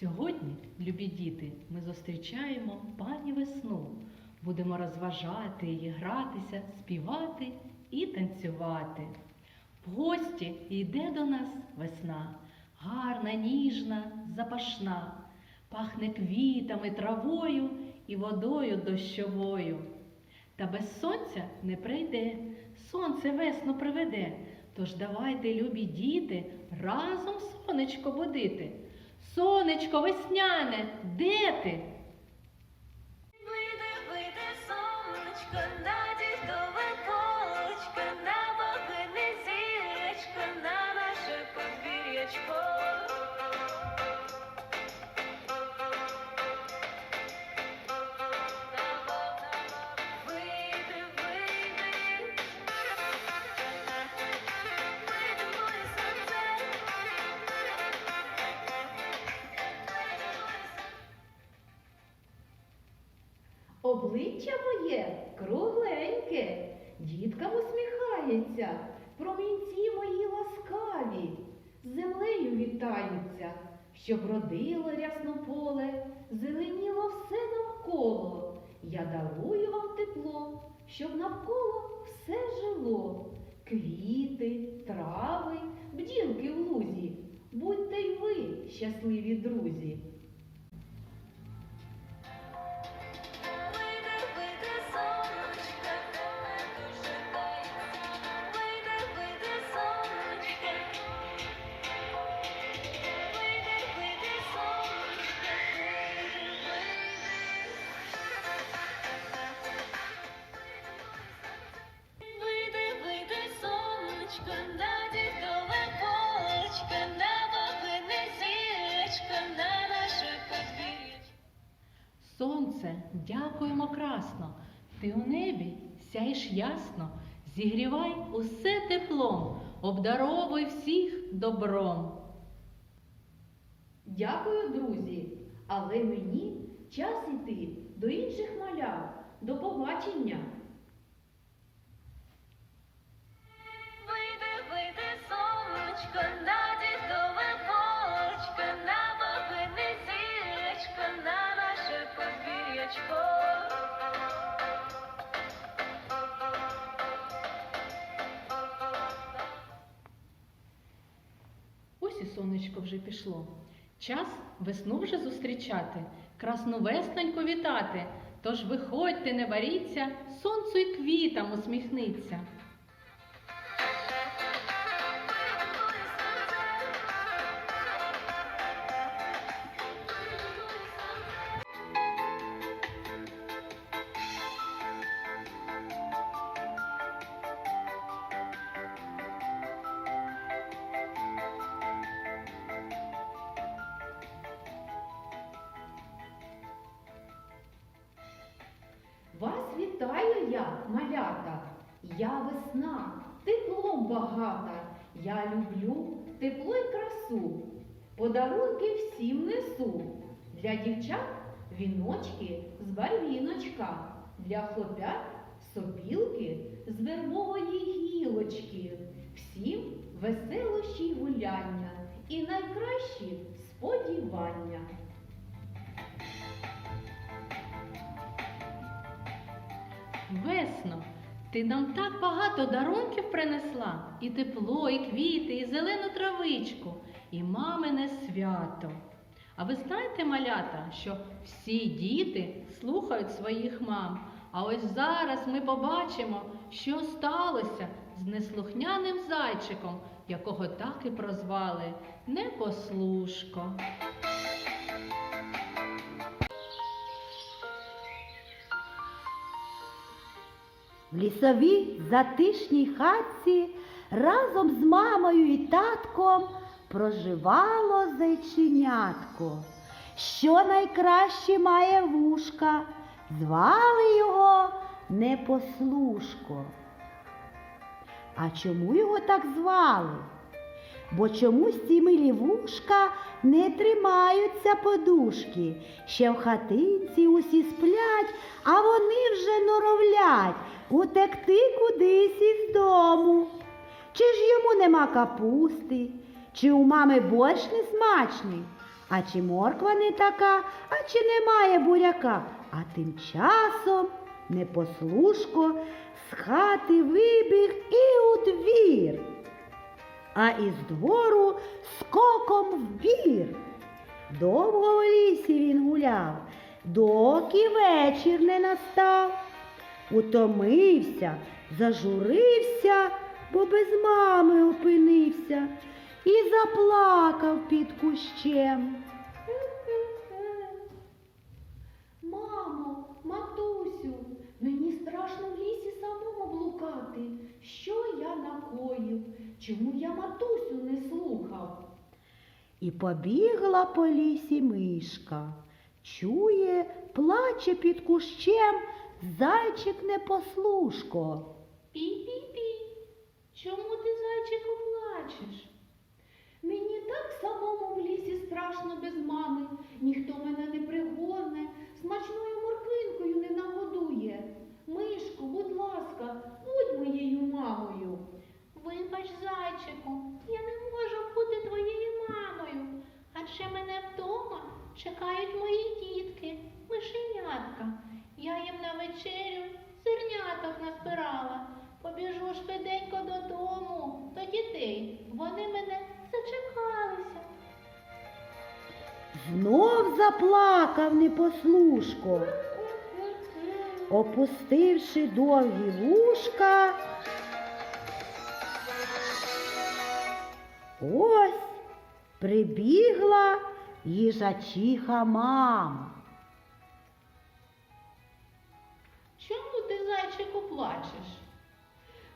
Сьогодні, любі діти, ми зустрічаємо пані весну. Будемо розважати її, гратися, співати і танцювати. В гості йде до нас весна, гарна, ніжна, запашна, пахне квітами, травою і водою дощовою. Та без сонця не прийде, сонце весну приведе. Тож давайте, любі діти, разом сонечко будити. Сонечко весняне, де ти? Моє кругленьке, діткам усміхається, промінці мої ласкаві, землею вітаються, щоб родило рясно поле, зеленіло все навколо. Я дарую вам тепло, щоб навколо все жило. Квіти, трави, бділки в лузі, будьте й ви щасливі друзі. Сонце, дякуємо красно. Ти у небі сяєш ясно, зігрівай усе теплом, обдаровуй всіх добром. Дякую, друзі, але мені час іти до інших маляв, До побачення! Сонечко вже пішло. Час весну вже зустрічати, красну весненьку вітати. Тож виходьте, не варіться, сонцю й квітам усміхниться. Вітаю я, малята. Я весна, теплом багата. Я люблю тепло й красу. Подарунки всім несу. Для дівчат віночки з барвіночка, для хлопят сопілки з вербової гілочки. Всім веселощі й гуляння і найкращі сподівання. Весно, ти нам так багато дарунків принесла, і тепло, і квіти, і зелену травичку, і мамине свято. А ви знаєте, малята, що всі діти слухають своїх мам. А ось зараз ми побачимо, що сталося з неслухняним зайчиком, якого так і прозвали Непослушко. В лісовій затишній хатці разом з мамою і татком проживало зайченятко, що найкраще має вушка, звали його Непослушко. А чому його так звали? Бо чомусь ці милі вушка не тримаються подушки. Ще в хатинці усі сплять, а вони вже норовлять утекти кудись із дому. Чи ж йому нема капусти, чи у мами борщ не смачний, А чи морква не така, а чи немає буряка? А тим часом непослушко з хати вибіг і у двір, а із двору скоком в бір. Довго в лісі він гуляв, доки вечір не настав. Утомився, зажурився, бо без мами опинився і заплакав під кущем. Мамо, матусю, мені страшно в лісі самому блукати. Що я накоїв? Чому я матусю не слухав? І побігла по лісі мишка. Чує, плаче під кущем зайчик непослушко. Пі-пі-пі. Чому ти, зайчику, плачеш? Мені так самому в лісі страшно без мами. Ніхто мене не пригорне, смачною морквинкою не нагодує. Мишко, будь ласка, будь моєю мамою. Вибач, зайчику, я не можу бути твоєю мамою, адже мене вдома чекають мої дітки, мишенятка. Я їм на вечерю зерняток назбирала. Побіжу швиденько додому до дітей. Вони мене зачекалися. Знов заплакав непослушко, опустивши довгі вушка. Ось прибігла їжачиха мама. Чому ти, зайчику, плачеш?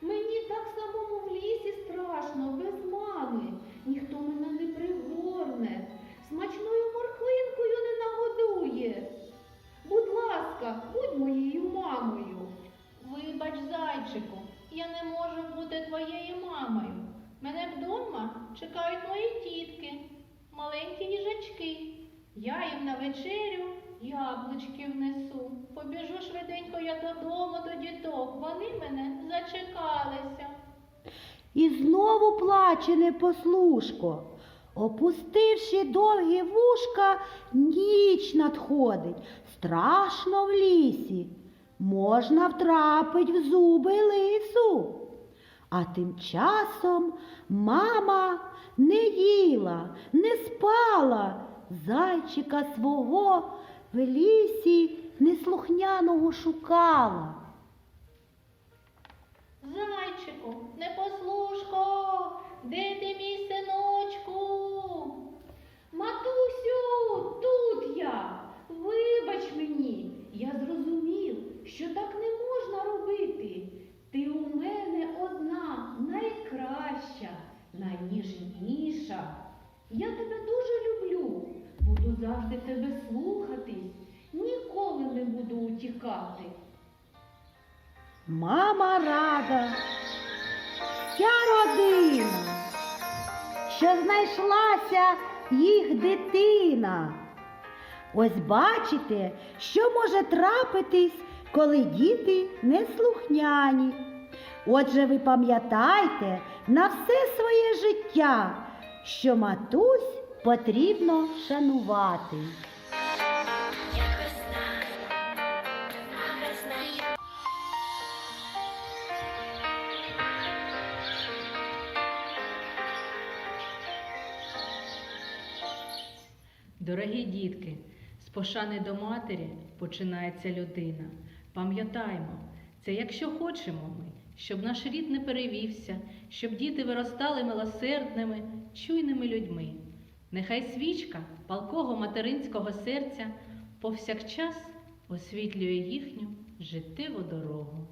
Мені так самому в лісі страшно, без мами. Ніхто мене не пригорне, смачною морквинкою не нагодує. Будь ласка, будь моєю мамою. Вибач, зайчику, я не можу бути твоєю мамою. Мене вдома чекають мої тітки, маленькі їжачки. Я їм на вечерю яблучки внесу. Побіжу швиденько я додому до діток. Вони мене зачекалися. І знову плаче непослушко. Опустивши довгі вушка, ніч надходить. Страшно в лісі. Можна втрапить в зуби лису. А тим часом мама не їла, не спала, зайчика свого в лісі неслухняного шукала. Зайчику, непослушко, де ти мій синочку? Матусю, тут я. Вибач мені, я зрозумів, що так не можна робити. Ти у мене одна найкраща, найніжніша. Я тебе дуже люблю, буду завжди тебе слухатись, ніколи не буду утікати. Мама рада, вся родина, що знайшлася їх дитина. Ось бачите, що може трапитись, коли діти неслухняні. Отже, ви пам'ятайте на все своє життя, що матусь потрібно шанувати. Дорогі дітки, з пошани до матері починається людина. Пам'ятаймо, це якщо хочемо ми, щоб наш рід не перевівся, щоб діти виростали милосердними, чуйними людьми. Нехай свічка палкого материнського серця повсякчас освітлює їхню життєву дорогу.